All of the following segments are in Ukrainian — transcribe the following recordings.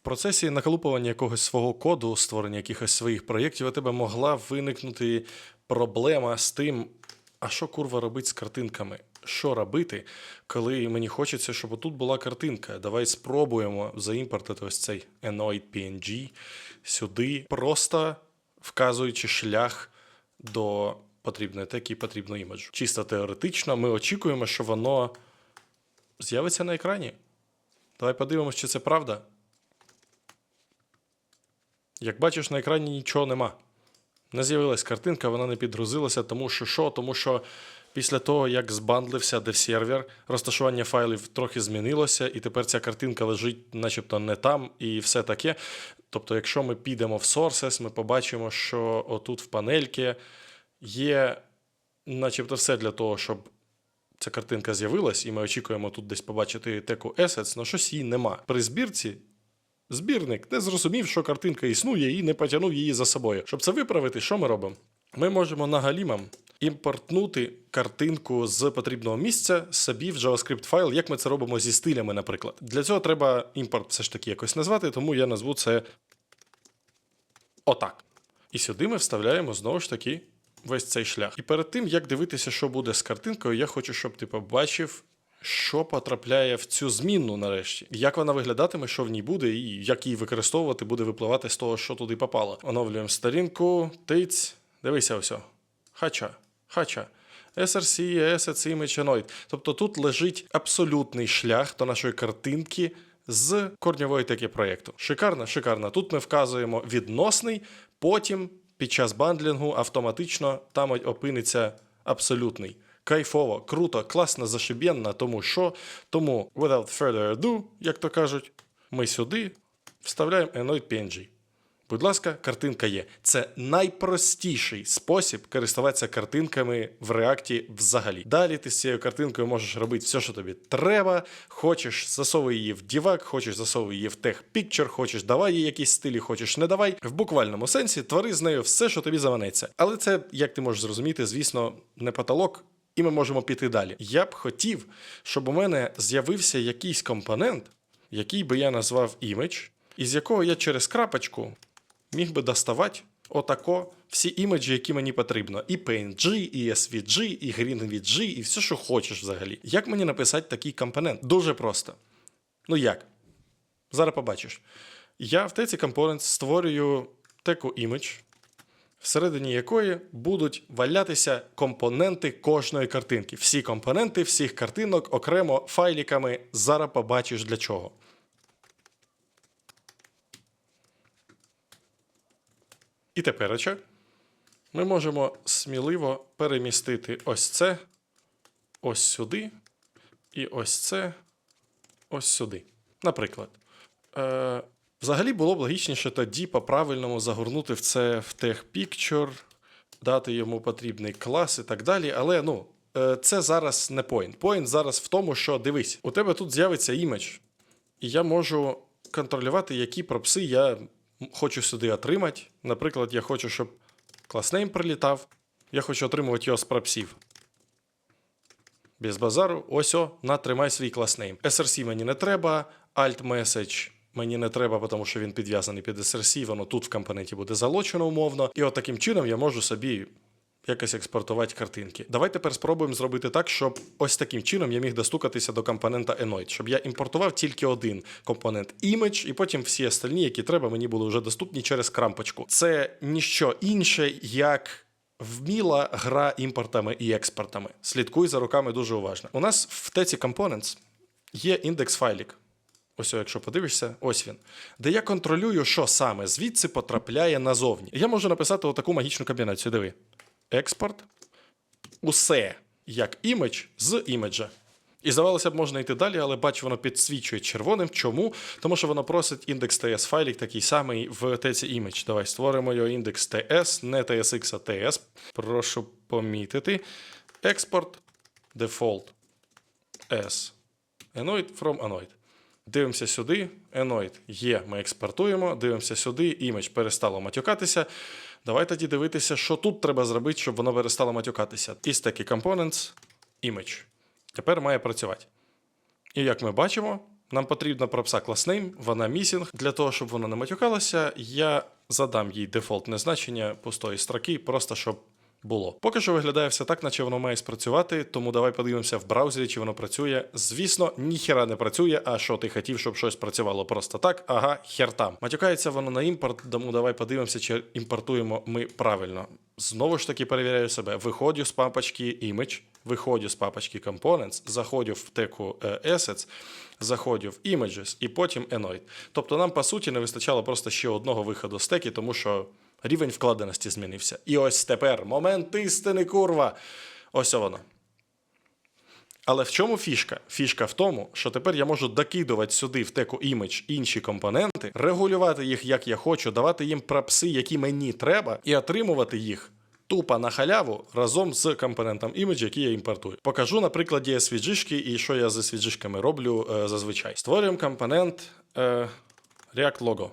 В процесі наколупування якогось свого коду, створення якихось своїх проєктів, у тебе могла виникнути проблема з тим, а що курва робить з картинками? Що робити, коли мені хочеться, щоб отут була картинка? Давай спробуємо заімпортити ось цей Anoid PNG сюди, просто вказуючи шлях до потрібної теки і потрібного іміджу. Чисто теоретично, ми очікуємо, що воно з'явиться на екрані. Давай подивимось, чи це правда. Як бачиш, на екрані нічого нема. Не з'явилась картинка, вона не підгрузилася, тому що що? Тому що після того, як збандлився дев-сервер, розташування файлів трохи змінилося, і тепер ця картинка лежить начебто не там і все таке. Тобто, якщо ми підемо в Sources, ми побачимо, що отут в панельки є начебто все для того, щоб ця картинка з'явилась, і ми очікуємо тут десь побачити теку Assets, але щось її нема. При збірці збірник не зрозумів, що картинка існує, і не потягнув її за собою. Щоб це виправити, що ми робимо? Ми можемо нагалімом імпортнути картинку з потрібного місця собі в JavaScript файл, як ми це робимо зі стилями, наприклад. Для цього треба імпорт все ж таки якось назвати, тому я назву це отак. І сюди ми вставляємо знову ж таки весь цей шлях. І перед тим, як дивитися, що буде з картинкою, я хочу, щоб ти побачив, що потрапляє в цю змінну нарешті. Як вона виглядатиме, що в ній буде, і як її використовувати, буде випливати з того, що туди попало. Оновлюємо сторінку, тиць, дивися ось. Хача, хача. SRC, Assets, Image, Anoid. Тобто тут лежить абсолютний шлях до нашої картинки з корньової теки проєкту. Шикарно, шикарно. Тут ми вказуємо відносний, потім під час бандлінгу автоматично там опиниться абсолютний. Кайфово, круто, класно, зашибенно, тому що. Тому, without further ado, як то кажуть, ми сюди вставляємо Anoid PNG. Будь ласка, картинка є. Це найпростіший спосіб користуватися картинками в реакті взагалі. Далі ти з цією картинкою можеш робити все, що тобі треба. Хочеш, засовуй її в дівак, хочеш засовуй її в тех Picture, хочеш давай їй якісь стилі, хочеш не давай. В буквальному сенсі твори з нею все, що тобі заманеться. Але це, як ти можеш зрозуміти, звісно, не потолок. І ми можемо піти далі. Я б хотів, щоб у мене з'явився якийсь компонент, який би я назвав image, із якого я через крапочку міг би доставати отако всі імеджі, які мені потрібно. І PNG, і SVG, і GreenVG, і все, що хочеш взагалі. Як мені написати такий компонент? Дуже просто. Ну як? Зараз побачиш. Я в теці Components створюю теку image, всередині якої будуть валятися компоненти кожної картинки. Всі компоненти всіх картинок окремо файліками. Зараз побачиш для чого. І тепереча ми можемо сміливо перемістити ось це ось сюди, і ось це ось сюди. Наприклад. Е, взагалі було б логічніше тоді по-правильному загорнути в це в TechPicture, дати йому потрібний клас і так далі. Але ну, е, це зараз не point. Point зараз в тому, що дивись, у тебе тут з'явиться імідж, і я можу контролювати, які пропси я хочу сюди отримати. Наприклад, я хочу, щоб класнейм прилітав. Я хочу отримувати його з пропсів. Без базару, ось о, на, тримай свій класнейм. SRC мені не треба, alt message мені не треба, тому що він підв'язаний під SRC, воно тут в компоненті буде залочено умовно. І от таким чином я можу собі якось експортувати картинки. Давай тепер спробуємо зробити так, щоб ось таким чином я міг достукатися до компонента Enoid, щоб я імпортував тільки один компонент image, і потім всі остальні, які треба, мені були вже доступні через крампочку. Це ніщо інше, як. Вміла гра імпортами і експортами. Слідкуй за руками дуже уважно. У нас в теці Components є індекс файлік. Ось, якщо подивишся, ось він. Де я контролюю, що саме звідси потрапляє назовні. Я можу написати отаку магічну комбінацію. Диви. Експорт. Усе як імідж з іміджа. І здавалося б, можна йти далі, але бач, воно підсвічує червоним. Чому? Тому що воно просить індекс TS файлік такий самий в теці image. Давай створимо його індекс TS, не TSX, а TS. Прошу помітити. Експорт default S. Anoid from Anoid. Дивимося сюди. Anoid є, ми експортуємо. Дивимося сюди, імідж перестало матюкатися. Давай тоді дивитися, що тут треба зробити, щоб воно перестало матюкатися. Is такі components, image. Тепер має працювати. І як ми бачимо, Нам потрібна пропса класнейм, вона місінг. Для того, щоб вона не матюкалася, я задам їй дефолтне значення пустої строки, просто щоб було. Поки що виглядає все так, наче воно має спрацювати, тому давай подивимося в браузері, чи воно працює. Звісно, ніхіра не працює, а що ти хотів, щоб щось працювало просто так, ага, хер там. Матюкається воно на імпорт, тому давай подивимося, чи імпортуємо ми правильно. Знову ж таки перевіряю себе. Виходжу з папочки Image, виходжу з папочки Components, заходжу в теку е, Assets, заходжу в Images і потім Enoid. Тобто нам, по суті, не вистачало просто ще одного виходу з теки, тому що рівень вкладеності змінився. І ось тепер момент істини, курва. Ось воно. Але в чому фішка? Фішка в тому, що тепер я можу докидувати сюди в теку image інші компоненти, регулювати їх як я хочу, давати їм прапси, які мені треба, і отримувати їх тупо на халяву разом з компонентом image, який я імпортую. Покажу на прикладі SVG і що я з SVG роблю е, зазвичай. Створюємо компонент е, React Logo.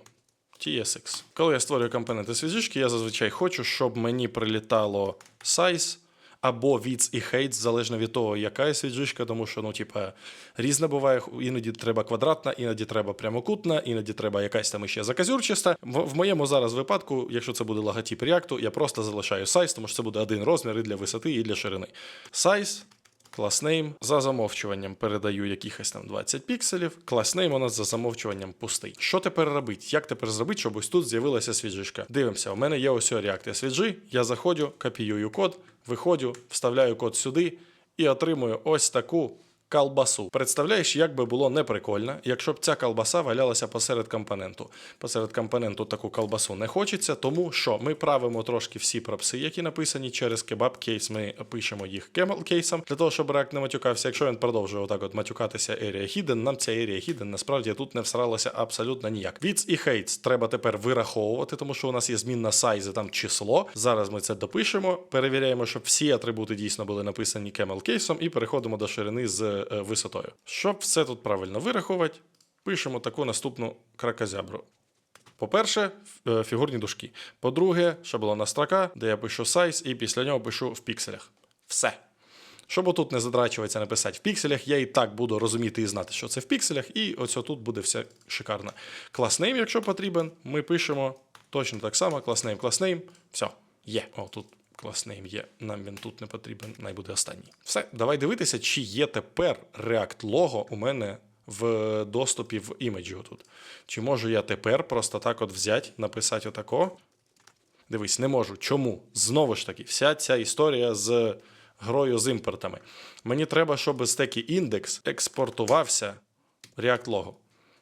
TSX. Коли я створюю компоненти SVG, я зазвичай хочу, щоб мені прилітало size або width і height, залежно від того, яка SVG, тому що, ну, типа, різне буває. Іноді треба квадратна, іноді треба прямокутна, іноді треба якась там іще заказюрчиста. В, в моєму зараз випадку, якщо це буде логотип React, я просто залишаю size, тому що це буде один розмір і для висоти, і для ширини. Size. Класнейм за замовчуванням передаю якихось там 20 пікселів. Класнейм у нас за замовчуванням пустий. Що тепер робити? Як тепер зробити, щоб ось тут з'явилася свіджишка? Дивимося, у мене є ось реакція свіжі. Я заходжу, копіюю код, виходжу, вставляю код сюди і отримую ось таку. Калбасу. Представляєш, як би було неприкольно, якщо б ця колбаса валялася посеред компоненту. Посеред компоненту таку колбасу не хочеться, тому що ми правимо трошки всі пропси, які написані через кебаб кейс. Ми пишемо їх кемел кейсом для того, щоб React не матюкався. Якщо він продовжує отак от матюкатися area hidden, нам ця area hidden насправді тут не всралася абсолютно ніяк. Width і heights треба тепер вираховувати, тому що у нас є змінна size, там число. Зараз ми це допишемо, перевіряємо, щоб всі атрибути дійсно були написані кемел кейсом, і переходимо до ширини з висотою. Щоб все тут правильно вирахувати, пишемо таку наступну кракозябру. По-перше, е, фігурні дужки. По-друге, шаблонна строка, де я пишу size, і після нього пишу в пікселях. Все. Щоб отут не задрачуватися написати в пікселях, я і так буду розуміти і знати, що це в пікселях, і ось тут буде все шикарно. Класнейм, якщо потрібен, ми пишемо точно так само: класнейм, класнейм. Все, є. О, тут класнейм є. Нам він тут не потрібен, най буде останній. Все, давай дивитися, чи є тепер React Logo у мене в доступі в імеджі тут. Чи можу я тепер просто так от взяти, написати отако. Дивись, не можу. Чому? Знову ж таки, вся ця історія з грою з імпортами. Мені треба, щоб з теки індекс експортувався React Logo.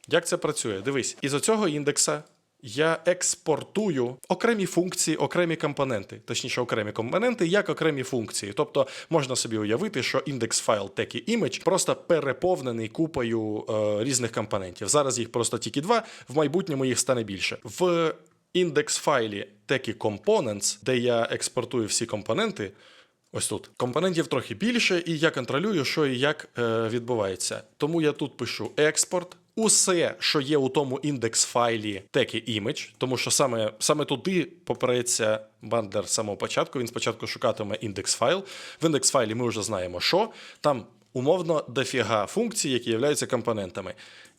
Як це працює? Дивись, із оцього індекса я експортую окремі функції, окремі компоненти, точніше, окремі компоненти, як окремі функції. Тобто можна собі уявити, що індекс файл текі image просто переповнений купою е, різних компонентів. Зараз їх просто тільки два, в майбутньому їх стане більше. В індекс файлі текі components, де я експортую всі компоненти. Ось тут компонентів трохи більше, і я контролюю, що і як е, відбувається. Тому я тут пишу експорт. Усе, що є у тому індекс файлі теки image, тому що саме, саме туди попреться бандер з самого початку. Він спочатку шукатиме індекс файл. В індекс файлі ми вже знаємо, що там умовно дофіга функцій, які являються компонентами.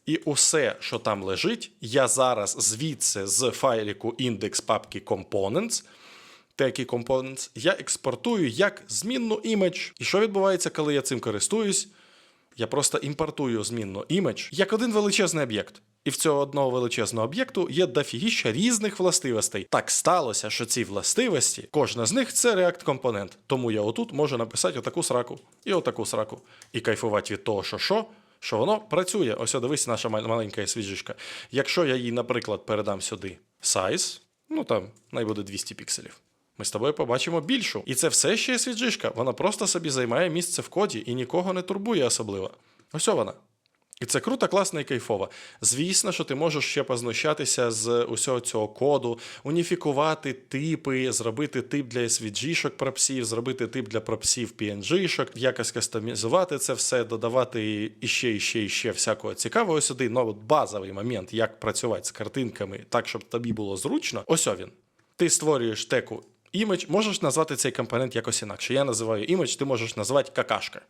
І усе, що там лежить, я зараз звідси з файліку індекс папки components Текі Components я експортую як змінну імідж. І що відбувається, коли я цим користуюсь? Я просто імпортую змінну імідж як один величезний об'єкт. І в цього одного величезного об'єкту є дофігіща різних властивостей. Так сталося, що ці властивості, кожна з них це React компонент. Тому я отут можу написати отаку сраку і отаку сраку. І кайфувати від того, що що, що воно працює. Ось дивись, наша маленька свіжечка. Якщо я їй, наприклад, передам сюди size, ну там най буде 200 пікселів. Ми з тобою побачимо більшу. І це все ще свіджишка. Вона просто собі займає місце в коді і нікого не турбує особливо. Ось вона. І це круто, класно і кайфово. Звісно, що ти можеш ще познущатися з усього цього коду, уніфікувати типи, зробити тип для SVG-шок пропсів, зробити тип для пропсів PNG-шок, якось кастомізувати це все, додавати іще, іще, іще всякого цікавого сюди. Ну, от базовий момент, як працювати з картинками так, щоб тобі було зручно. Ось він. Ти створюєш теку імідж, можеш назвати цей компонент якось інакше. Я називаю імідж, ти можеш назвати какашка.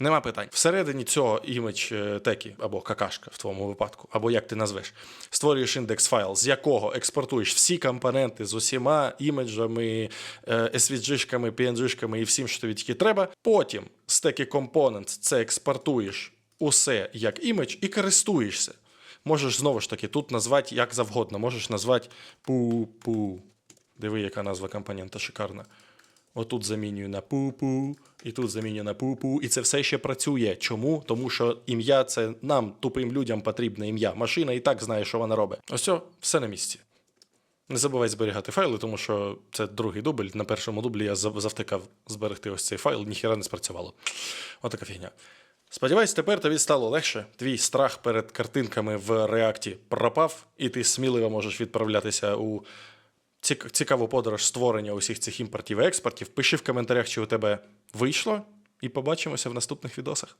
Нема питань. Всередині цього імідж е, текі або какашка в твоєму випадку, або як ти назвеш, створюєш індекс файл, з якого експортуєш всі компоненти з усіма іміджами, е, SVG-шками, PNG-шками і всім, що тобі тільки треба. Потім з текі Components це експортуєш усе як імідж і користуєшся. Можеш знову ж таки тут назвати як завгодно. Можеш назвати пу-пу. Диви, яка назва компонента шикарна. Отут замінюю на пу-пу, і тут замінюю на пу-пу, і це все ще працює. Чому? Тому що ім'я це нам, тупим людям, потрібне ім'я. Машина і так знає, що вона робить. Ось все, все на місці. Не забувай зберігати файли, тому що це другий дубль. На першому дублі я завтикав зберегти ось цей файл, ніхіра не спрацювало. Отака фігня. Сподіваюсь, тепер тобі стало легше. Твій страх перед картинками в реакті пропав, і ти сміливо можеш відправлятися у цікаву подорож створення усіх цих імпортів і експортів. Пиши в коментарях, чи у тебе вийшло, і побачимося в наступних відосах.